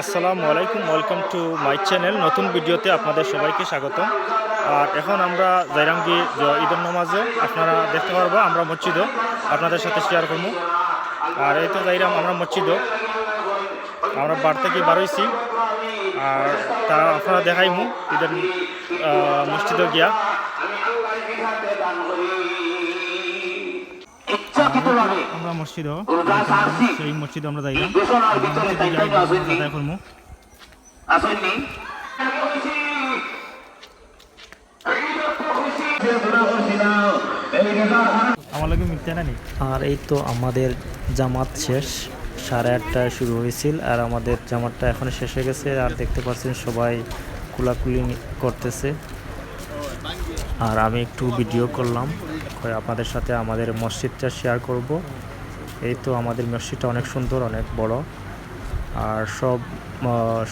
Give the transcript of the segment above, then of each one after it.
আসসালামু আলাইকুম welcome to my channel নতুন ভিডিওতে আপনাদের সবাইকে স্বাগত আর এখন আমরা জাইরামগি ঈদের নামাজে, আপনারা দেখতে পারব আমরা মসজিদও, আপনাদের সাথে শেয়ার করব। আর এই তো যাইরাম আমরা মসজিদও। আমরা বার থেকে বার হয়েছি। আর তা আপনারা দেখাইমু ঈদের মসজিদও গিয়া। আমরা মসজিদও সেই মসজিদে আমরা যাই করব আসেননি। আমার লাগে মিথ্যা না নি আর এই তো আমাদের জামাত শেষ। সাড়ে আটটায় শুরু হয়েছিল আর আমাদের জামাতটা এখন শেষ হয়ে গেছে। আর দেখতে পাচ্ছেন সবাই কুলাকুলি করতেছে। আর আমি একটু ভিডিও করলাম। আপনাদের সাথে আমাদের মসজিদটা শেয়ার করব। এই তো আমাদের মসজিদটা অনেক সুন্দর অনেক বড়। আর সব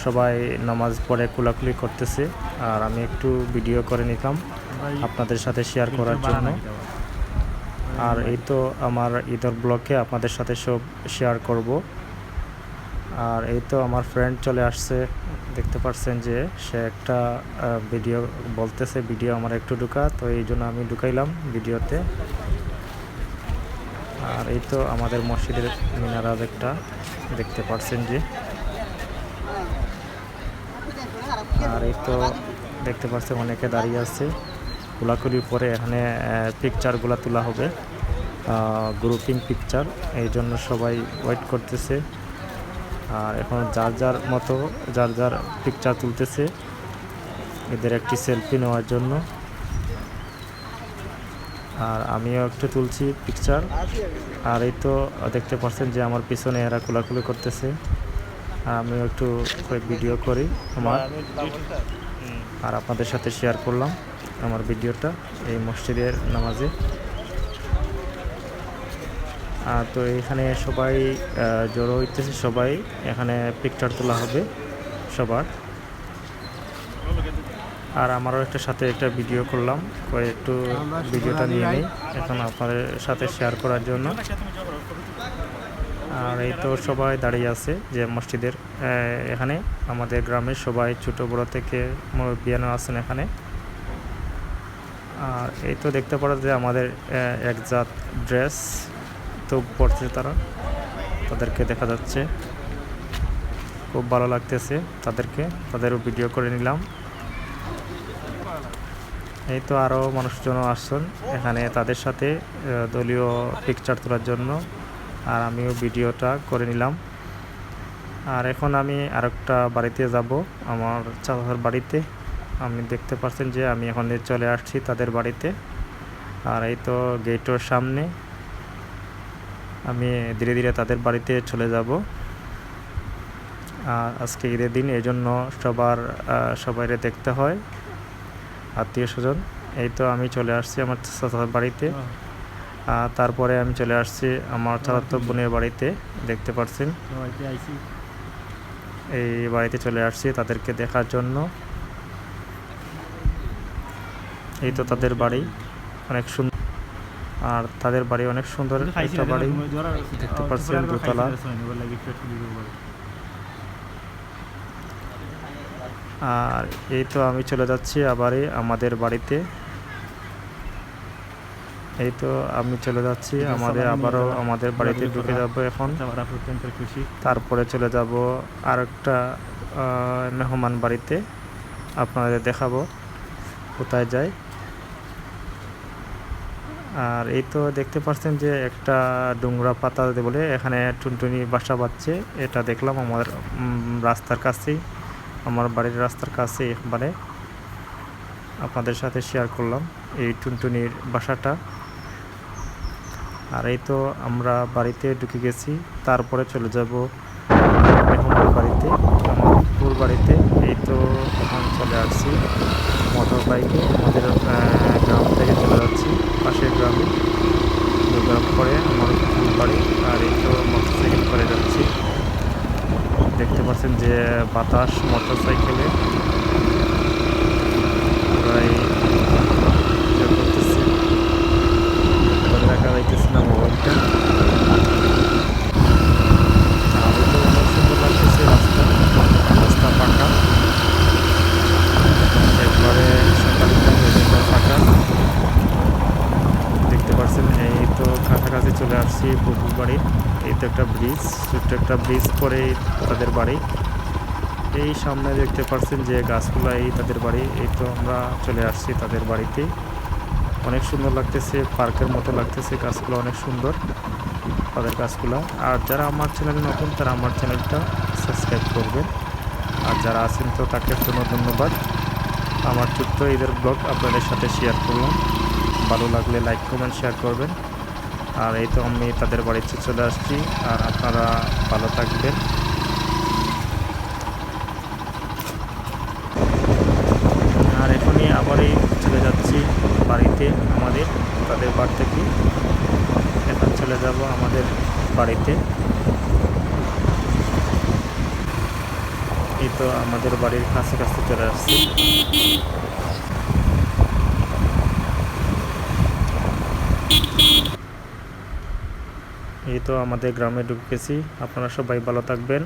সবাই নামাজ পড়ে কুলাকুলি করতেছে। আর আমি একটু ভিডিও করে নিলাম আপনাদের সাথে শেয়ার করার জন্য। আর এই তো আমার ঈদের ব্লগে আপনাদের সাথে সব শেয়ার করব। আর এই তো আমার ফ্রেন্ড চলে আসছে। দেখতে পাচ্ছেন যে সে একটা ভিডিও বলতেছে ভিডিও আমার একটু ঢুকা। তো এই জন্য আমি ঢুকাইলাম ভিডিওতে আর এই তো আমাদের মসজিদের মিনারাজ একটা দেখতে পাচ্ছেন যে। আর এই তো দেখতে পাচ্ছেন অনেকে দাঁড়িয়ে আছে। খোলাখুলির পরে এখানে পিকচারগুলো তোলা হবে। গ্রুপিং পিকচার এই জন্য সবাই ওয়েট করতেছে। আর এখন যার যার মতো, যার যার পিকচার তুলতেছে, এদের একটি সেলফি নেওয়ার জন্য। আর আমিও একটু তুলছি পিকচার আর এই তো দেখতে পাচ্ছেন যে আমার পিছনে এরা খোলাখুলি করতেছে। আর আমিও একটু ভিডিও করি আমার। আর আপনাদের সাথে শেয়ার করলাম আমার ভিডিওটা এই মসজিদের নামাজে। আর তো এখানে সবাই জড়ো হইতেছে সবাই। এখানে পিকচার তোলা হবে সবার। আর আমারও একটা সাথে একটা ভিডিও করলাম একটু ভিডিওটা নিয়ে নিই, এখন আপনাদের সাথে শেয়ার করার জন্য। আর এই তো সবাই দাঁড়িয়ে আছে যে মসজিদের এখানে। আমাদের গ্রামের সবাই ছোট বড় থেকে মুরব্বিয়ানো আছেন এখানে। আর এই তো দেখতে পারা যে আমাদের একজাত ড্রেস তো পড়ছে তারা, তাদেরকে দেখা যাচ্ছে। খুব ভালো লাগতেছে তাদেরকে, তাদেরও ভিডিও করে নিলাম। এই তো আরও মানুষজন আসছেন। এখানে তাদের সাথে দলীয় পিকচার তোলার জন্য। আর আমিও ভিডিওটা করে নিলাম। আর এখন আমি আরেকটা বাড়িতে যাব। আমার চাচার বাড়িতে। আমি দেখতে পাচ্ছেন যে আমি এখন চলে আসছি তাদের বাড়িতে। আর এই তো গেটের সামনে আমি ধীরে ধীরে তাদের বাড়িতে চলে যাব। আর আজকে ঈদের দিন এই জন্য সবার সবাইরে দেখতে হয়। আত্মীয় স্বজন। এই তো আমি চলে আসছি আমার চাচার বাড়িতে। আর তারপরে আমি চলে আসছি আমার চাচাতো বোনের বাড়িতে দেখতে পাচ্ছেন এই বাড়িতে চলে আসছি তাদেরকে দেখার জন্য। এই তো তাদের বাড়ি অনেক সুন্দর আর তাদের বাড়ি অনেক সুন্দর একটা বাড়ি। দেখতে পাচ্ছেন দোতলা। আর এই তো আমি চলে যাচ্ছি আবারই আমাদের বাড়িতে। এই তো আমি চলে যাচ্ছি আমাদের আবারও আমাদের বাড়িতে ঢুকে যাব এখন। তারপরে চলে যাব আর একটা মেহমান বাড়িতে। আপনাদের দেখাবো কোথায় যায়। আর এই তো দেখতে পাচ্ছেন যে একটা ডুংরা পাতা বলে এখানে টুনটুনি বাসা বাঁধছে। এটা দেখলাম উম, রাস্তার কাছেই। আমার বাড়ির রাস্তার কাছে একবারে আপনাদের সাথে শেয়ার করলাম এই টুনটুনির বাসাটা। আর এই তো আমরা বাড়িতে ঢুকে গেছি, তারপরে চলে যাব বাড়িতে আমার ফুল বাড়িতে এই তো এখন চলে আসছি মোটর বাইকে আমাদের আহ, গ্রাম থেকে চলে যাচ্ছি পাশের গ্রামে দু গ্রাম পরে আমার ফুল বাড়ি আর এই তো মোটর সাইকেল করে যাচ্ছি দেখতে পাচ্ছেন যে বাতাস মোটর সাইকেলে প্রায় ইয়ে করতেছে ধরে রাখা যাইতেছে না মোবাইলটা আর এই তো অনেক সুন্দর লাগতেছে রাস্তা আসছি পুকুর বাড়ি। এই তো একটা ব্রিজ ছোট্ট একটা ব্রিজ পরে তাদের বাড়ি। এই সামনে দেখতে পাচ্ছেন যে গাছগুলো এই তাদের বাড়ি। এই তো আমরা চলে আসছি তাদের বাড়িতে। অনেক সুন্দর লাগতেছে, পার্কের মতো লাগতেছে, গাছগুলো অনেক সুন্দর, তাদের গাছগুলো। আর যারা আমার চ্যানেলে নতুন, তারা আমার চ্যানেলটা সাবস্ক্রাইব করবেন। আর যারা আছেন তো তাকে জন্য ধন্যবাদ। আমার ছোট্ট ঈদের ব্লগ আপনাদের সাথে শেয়ার করলাম। ভালো লাগলে লাইক কমেন্ট শেয়ার করবেন। আর এই তো আমি তাদের বাড়িতে চলে আসছি, আর আপনারা ভালো থাকবেন। আর এখনই আবারই চলে যাচ্ছি বাড়িতে আমাদের, তাদের বাড়ি থেকে। এখন চলে যাব আমাদের বাড়িতে। এই তো আমাদের বাড়ির কাছে কাছে চলে আসছি এই তো আমাদের গ্রামে ঢুকেছি। আপনারা সবাই ভালো থাকবেন।